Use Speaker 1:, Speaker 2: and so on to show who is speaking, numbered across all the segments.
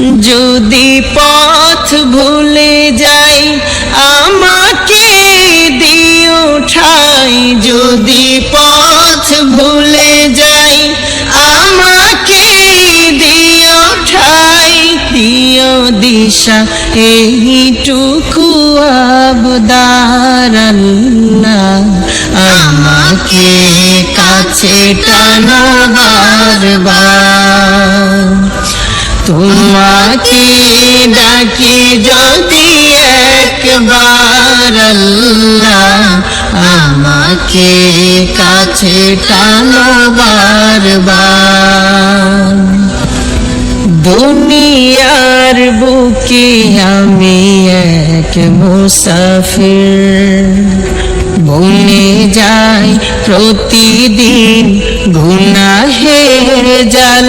Speaker 1: যদি পথ ভুলে যাই, আমাকে দিও ঠাই। যদি পথ ভুলে যাই, আমাকে দিও ঠাই। দিও দিশা, এইটুকু আবদার আল্লাহ। আমাকে কাছে টানো বারবার। তোমাকে ডাকি যদি একবার আল্লাহ আমাকে কাছে টানো বারবার। দুনিয়ার বুকে আমি এক মুসাফির। বনে যাই প্রতিদিন গুনাহের জাল।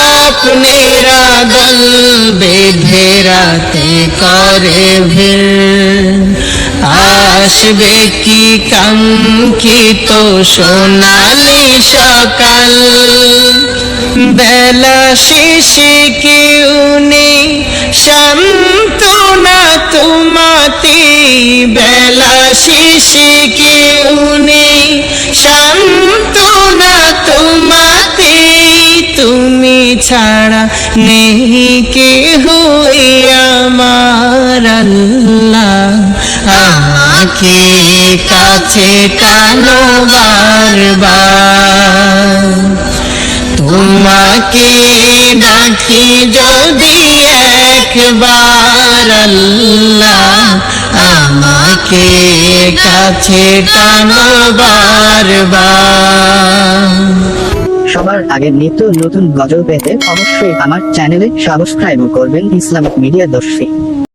Speaker 1: স্বপ্নেরা দল বেঁধে রাতে করে ভিড় আসবে কি কাঙ্ক্ষিত সোনালি সকাল বেলা শিশি কি উনি শান্তনা ছাড়া নেই কে আমার আমাকে কাছে টানো বারবার। তোমাকে ডাকি যদি একবার আল্লাহ। আমাকে কাছে টানো বারবার।
Speaker 2: সবার আগে নিত্য নতুন গজল পেতে অবশ্যই আমার চ্যানেলে সাবস্ক্রাইব করবেন ইসলামিক মিডিয়া দর্শী।